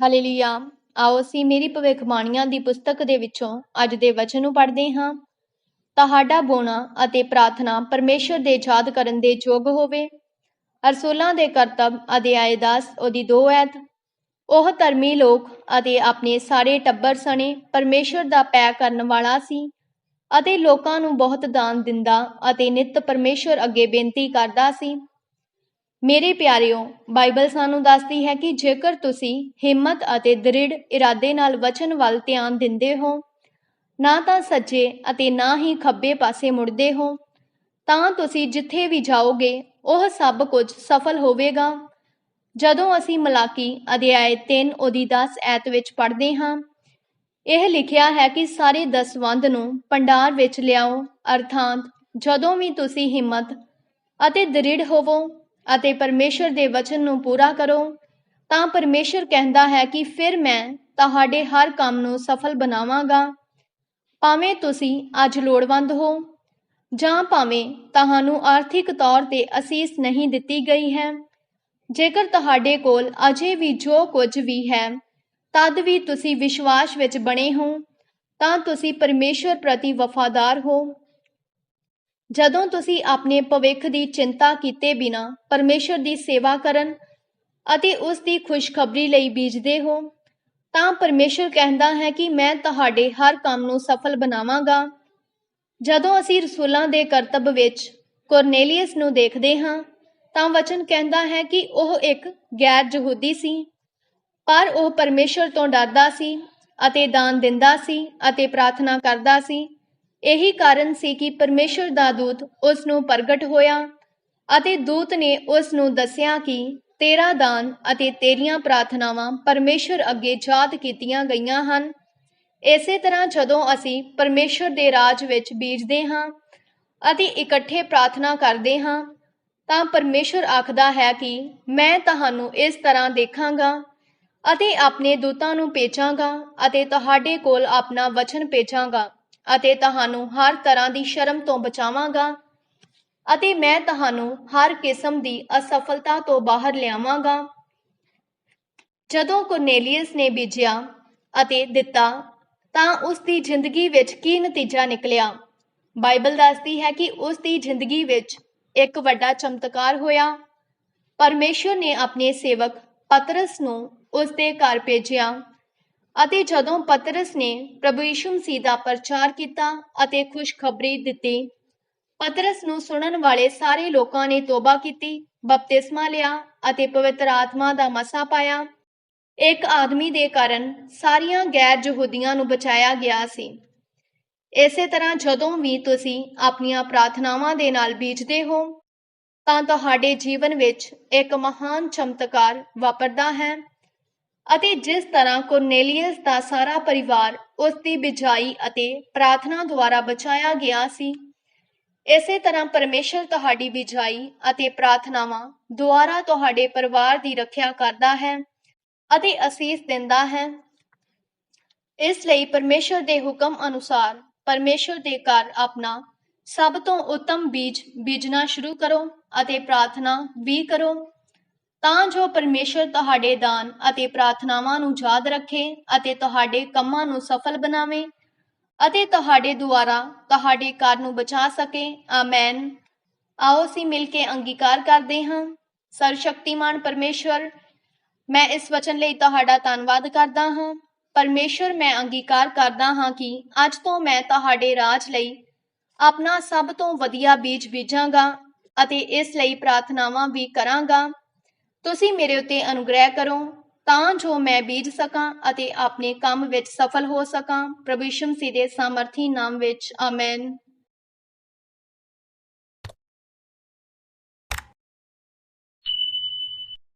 Hallelujah. ਆਓ ਅਸੀਂ ਮੇਰੀ ਭਵਿੱਖਬਾਣੀਆਂ ਦੀ ਪੁਸਤਕ ਦੇ ਵਿੱਚੋਂ ਅੱਜ ਦੇ ਵਚਨ ਨੂੰ ਪੜ੍ਹਦੇ ਹਾਂ। ਤੁਹਾਡਾ ਬੋਣਾ ਅਤੇ ਪ੍ਰਾਰਥਨਾ ਪਰਮੇਸ਼ਰ ਦੇ ਯਾਦ ਕਰਨ ਦੇ ਯੋਗ ਹੋਵੇ। ਅਰਸੂਲਾਂ ਦੇ ਕਰਤੱਵ ਅਧਿਆਇ 10 ਉਹਦੀ 2 ਐਤ ਉਹ ਧਰਮੀ ਲੋਕ ਅਤੇ ਆਪਣੇ ਸਾਰੇ ਟੱਬਰ ਸਣੇ ਪਰਮੇਸ਼ਰ ਦਾ ਪੈ ਕਰਨ ਵਾਲਾ ਸੀ ਅਤੇ ਲੋਕਾਂ ਨੂੰ ਬਹੁਤ ਦਾਨ ਦਿੰਦਾ ਅਤੇ ਨਿਤ ਪਰਮੇਸ਼ਰ ਅੱਗੇ ਬੇਨਤੀ ਕਰਦਾ ਸੀ। ਮੇਰੇ ਪਿਆਰਿਓ, ਬਾਈਬਲ ਸਾਨੂੰ ਦੱਸਦੀ ਹੈ ਕਿ ਜੇਕਰ ਤੁਸੀਂ ਹਿੰਮਤ ਅਤੇ ਦ੍ਰਿੜ ਇਰਾਦੇ ਨਾਲ ਵਚਨ ਵੱਲ ਧਿਆਨ ਦਿੰਦੇ ਹੋ, ਨਾ ਤਾਂ ਸੱਜੇ ਅਤੇ ਨਾ ਹੀ ਖੱਬੇ ਪਾਸੇ ਮੁੜਦੇ ਹੋ, ਤਾਂ ਤੁਸੀਂ ਜਿੱਥੇ ਵੀ ਜਾਓਗੇ, ਉਹ ਸਭ ਕੁਝ ਸਫਲ ਹੋਵੇਗਾ। ਜਦੋਂ ਅਸੀਂ ਮਲਾਕੀ ਅਧਿਆਇ 3 ਉਹਦੀ 10 ਐਤ ਵਿੱਚ ਪੜ੍ਹਦੇ ਹਾਂ, ਇਹ ਲਿਖਿਆ ਹੈ ਕਿ ਸਾਰੇ ਦਸਵੰਧ ਨੂੰ ਪੰਡਾਰ ਵਿੱਚ ਲਿਆਓ, ਅਰਥਾਤ ਜਦੋਂ ਵੀ ਤੁਸੀਂ ਹਿੰਮਤ ਅਤੇ ਦ੍ਰਿੜ ਹੋਵੋ ਅਤੇ ਪਰਮੇਸ਼ਰ ਦੇ ਵਚਨ ਨੂੰ ਪੂਰਾ ਕਰੋ, ਤਾਂ ਪਰਮੇਸ਼ਰ ਕਹਿੰਦਾ ਹੈ ਕਿ ਫਿਰ ਮੈਂ ਤੁਹਾਡੇ ਹਰ ਕੰਮ ਨੂੰ ਸਫਲ ਬਣਾਵਾਂਗਾ। ਭਾਵੇਂ ਤੁਸੀਂ ਅੱਜ ਲੋੜਵੰਦ ਹੋ, ਜਾਂ ਭਾਵੇਂ ਤੁਹਾਨੂੰ ਆਰਥਿਕ ਤੌਰ ਤੇ ਅਸੀਸ ਨਹੀਂ ਦਿੱਤੀ ਗਈ ਹੈ, ਜੇਕਰ ਤੁਹਾਡੇ ਕੋਲ ਅਜੇ ਵੀ ਜੋ ਕੁਝ ਵੀ ਹੈ, ਤਦ ਵੀ ਤੁਸੀਂ ਵਿਸ਼ਵਾਸ ਵਿੱਚ ਬਣੇ ਹੋ, ਤਾਂ ਤੁਸੀਂ ਪਰਮੇਸ਼ਰ ਪ੍ਰਤੀ ਵਫਾਦਾਰ ਹੋ। ਜਦੋਂ ਤੁਸੀਂ ਆਪਣੇ ਭਵਿੱਖ ਦੀ ਚਿੰਤਾ ਕੀਤੇ ਬਿਨਾ ਪਰਮੇਸ਼ਰ ਦੀ ਸੇਵਾ ਕਰਨ ਅਤੇ ਉਸ ਦੀ ਖੁਸ਼ਖਬਰੀ ਲਈ ਬੀਜਦੇ ਹੋ, ਤਾਂ ਪਰਮੇਸ਼ਰ ਕਹਿੰਦਾ ਹੈ ਕਿ ਮੈਂ ਤੁਹਾਡੇ ਹਰ ਕੰਮ ਨੂੰ ਸਫਲ ਬਣਾਵਾਂਗਾ। ਜਦੋਂ ਅਸੀਂ ਰਸੂਲਾਂ ਦੇ ਕਰਤੱਵ ਵਿੱਚ ਕੋਰਨੇਲੀਅਸ ਨੂੰ ਦੇਖਦੇ ਹਾਂ, ਤਾਂ ਵਚਨ ਕਹਿੰਦਾ ਹੈ ਕਿ ਉਹ ਇੱਕ ਗੈਰ ਯਹੂਦੀ ਸੀ, ਪਰ ਉਹ ਪਰਮੇਸ਼ਰ ਤੋਂ ਡਰਦਾ ਸੀ ਅਤੇ ਦਾਨ ਦਿੰਦਾ ਸੀ ਅਤੇ ਪ੍ਰਾਰਥਨਾ ਕਰਦਾ ਸੀ। ਇਹੀ ਕਾਰਨ ਸੀ ਕਿ ਪਰਮੇਸ਼ਰ ਦਾ ਦੂਤ ਉਸ ਨੂੰ ਪ੍ਰਗਟ ਹੋਇਆ ਅਤੇ ਦੂਤ ਨੇ ਉਸ ਨੂੰ ਦੱਸਿਆ ਕਿ ਤੇਰਾ ਦਾਨ ਅਤੇ ਤੇਰੀਆਂ ਪ੍ਰਾਰਥਨਾਵਾਂ ਪਰਮੇਸ਼ਰ ਅੱਗੇ ਯਾਦ ਕੀਤੀਆਂ ਗਈਆਂ ਹਨ। ਇਸੇ ਤਰ੍ਹਾਂ ਜਦੋਂ ਅਸੀਂ ਪਰਮੇਸ਼ਰ ਦੇ ਰਾਜ ਵਿੱਚ ਬੀਜਦੇ ਹਾਂ ਅਤੇ ਇਕੱਠੇ ਪ੍ਰਾਰਥਨਾ ਕਰਦੇ ਹਾਂ, ਤਾਂ ਪਰਮੇਸ਼ਰ ਆਖਦਾ ਹੈ ਕਿ ਮੈਂ ਤੁਹਾਨੂੰ ਇਸ ਤਰ੍ਹਾਂ ਦੇਖਾਂਗਾ ਅਤੇ ਆਪਣੇ ਦੂਤਾਂ ਨੂੰ ਭੇਜਾਂਗਾ ਅਤੇ ਤੁਹਾਡੇ ਕੋਲ ਆਪਣਾ ਵਚਨ ਭੇਜਾਂਗਾ। ਅਤੇ ਤੁਹਾਨੂੰ ਹਰ ਤਰ੍ਹਾਂ ਦੀ ਸ਼ਰਮ ਤੋਂ ਬਚਾਵਾਂਗਾ। ਅਤੇ ਮੈਂ ਤੁਹਾਨੂੰ ਹਰ ਕਿਸਮ ਦੀ ਅਸਫਲਤਾ ਤੋਂ ਬਾਹਰ ਲਿਆਵਾਂਗਾ। ਜਦੋਂ ਕੋਰਨੇਲੀਅਸ ਨੇ ਬੀਜਿਆ ਅਤੇ ਦਿੱਤਾ, ਤਾਂ ਉਸ ਦੀ ਜ਼ਿੰਦਗੀ ਵਿੱਚ ਕੀ ਨਤੀਜਾ ਨਿਕਲਿਆ? ਬਾਈਬਲ ਦੱਸਦੀ ਹੈ ਕਿ ਉਸ ਦੀ ਜ਼ਿੰਦਗੀ ਵਿੱਚ ਇੱਕ ਵੱਡਾ ਚਮਤਕਾਰ ਹੋਇਆ। ਪਰਮੇਸ਼ਰ ਨੇ ਆਪਣੇ ਸੇਵਕ ਪਤਰਸ ਨੂੰ ਉਸ ਦੇ ਘਰ ਭੇਜਿਆ। ਅਤੇ ਜਦੋਂ ਪਤਰਸ ਨੇ ਪ੍ਰਭੂ ਯਿਸੂ ਮਸੀਹ ਦਾ ਪ੍ਰਚਾਰ ਕੀਤਾ ਅਤੇ ਖੁਸ਼ਖਬਰੀ ਦਿੱਤੀ, ਪਤਰਸ ਨੂੰ ਸੁਣਨ ਵਾਲੇ ਸਾਰੇ ਲੋਕਾਂ ਨੇ ਤੋਬਾ ਕੀਤੀ, ਬਪਤਿਸਮਾ ਲਿਆ ਅਤੇ ਪਵਿੱਤਰ ਆਤਮਾ ਦਾ ਮਸਾ ਪਾਇਆ। ਇੱਕ ਆਦਮੀ ਦੇ ਕਾਰਨ ਸਾਰੀਆਂ ਗੈਰ ਯਹੂਦੀਆਂ ਨੂੰ ਬਚਾਇਆ ਗਿਆ ਸੀ। ਇਸੇ ਤਰ੍ਹਾਂ ਜਦੋਂ ਵੀ ਤੁਸੀਂ ਆਪਣੀਆਂ ਪ੍ਰਾਰਥਨਾਵਾਂ ਦੇ ਨਾਲ ਬੀਜਦੇ ਹੋ, ਤਾਂ ਤੁਹਾਡੇ ਜੀਵਨ ਵਿੱਚ ਇੱਕ ਮਹਾਨ ਚਮਤਕਾਰ ਵਾਪਰਦਾ ਹੈ। ਅਤੇ ਜਿਸ ਤਰ੍ਹਾਂ ਕੋਰਨੇਲੀਅਸ ਦਾ ਸਾਰਾ ਪਰਿਵਾਰ ਉਸ ਦੀ ਬਿਜਾਈ ਅਤੇ ਪ੍ਰਾਰਥਨਾ ਦੁਆਰਾ ਬਚਾਇਆ ਗਿਆ ਸੀ, ਇਸੇ ਤਰ੍ਹਾਂ ਪਰਮੇਸ਼ਰ ਤੁਹਾਡੀ ਬਿਜਾਈ ਅਤੇ ਪ੍ਰਾਰਥਨਾਵਾਂ ਦੁਆਰਾ ਤੁਹਾਡੇ ਪਰਿਵਾਰ ਦੀ ਰੱਖਿਆ ਕਰਦਾ ਹੈ ਅਤੇ ਅਸੀਸ ਦਿੰਦਾ ਹੈ। ਇਸ ਲਈ ਪਰਮੇਸ਼ਰ ਦੇ ਹੁਕਮ ਅਨੁਸਾਰ ਪਰਮੇਸ਼ਰ ਦੇ ਘਰ ਆਪਣਾ ਸਭ ਤੋਂ ਉੱਤਮ ਬੀਜ ਬੀਜਣਾ ਸ਼ੁਰੂ ਕਰੋ ਅਤੇ ਪ੍ਰਾਰਥਨਾ ਵੀ ਕਰੋ। ਤਾਂ ਜੋ ਪਰਮੇਸ਼ਰ ਤੁਹਾਡੇ ਦਾਨ ਅਤੇ ਪ੍ਰਾਰਥਨਾਵਾਂ ਨੂੰ ਯਾਦ ਰੱਖੇ ਅਤੇ ਤੁਹਾਡੇ ਕੰਮਾਂ ਨੂੰ ਸਫਲ ਬਣਾਵੇ ਅਤੇ ਤੁਹਾਡੇ ਦੁਆਰਾ ਤੁਹਾਡੇ ਘਰ ਨੂੰ ਬਚਾ ਸਕੇ। ਆਮੈਨ ਆਓ ਅਸੀਂ ਮਿਲ ਕੇ ਅੰਗੀਕਾਰ ਕਰਦੇ ਹਾਂ। ਸਰਵਸ਼ਕਤੀਮਾਨ ਪਰਮੇਸ਼ਵਰ, ਮੈਂ ਇਸ ਵਚਨ ਲਈ ਤੁਹਾਡਾ ਧੰਨਵਾਦ ਕਰਦਾ ਹਾਂ। ਪਰਮੇਸ਼ਰ ਮੈਂ ਅੰਗੀਕਾਰ ਕਰਦਾ ਹਾਂ ਕਿ ਅੱਜ ਤੋਂ ਮੈਂ ਤੁਹਾਡੇ ਰਾਜ ਲਈ ਆਪਣਾ ਸਭ ਤੋਂ ਵਧੀਆ ਬੀਜ ਬੀਜਾਂਗਾ ਅਤੇ ਇਸ ਲਈ ਪ੍ਰਾਰਥਨਾਵਾਂ ਵੀ ਕਰਾਂਗਾ। ਤੁਸੀਂ ਮੇਰੇ ਉੱਤੇ ਅਨੁਗ੍ਰਹਿ ਕਰੋ, ਤਾਂ ਜੋ ਮੈਂ ਬੀਜ ਸਕਾਂ ਅਤੇ ਆਪਣੇ ਕੰਮ ਵਿੱਚ ਸਫਲ ਹੋ ਸਕਾਂ। ਪ੍ਰਭੂ ਯਿਸੂ ਮਸੀਹ ਦੇ ਸਮਰਥੀ ਨਾਮ ਵਿੱਚ ਆਮੇਨ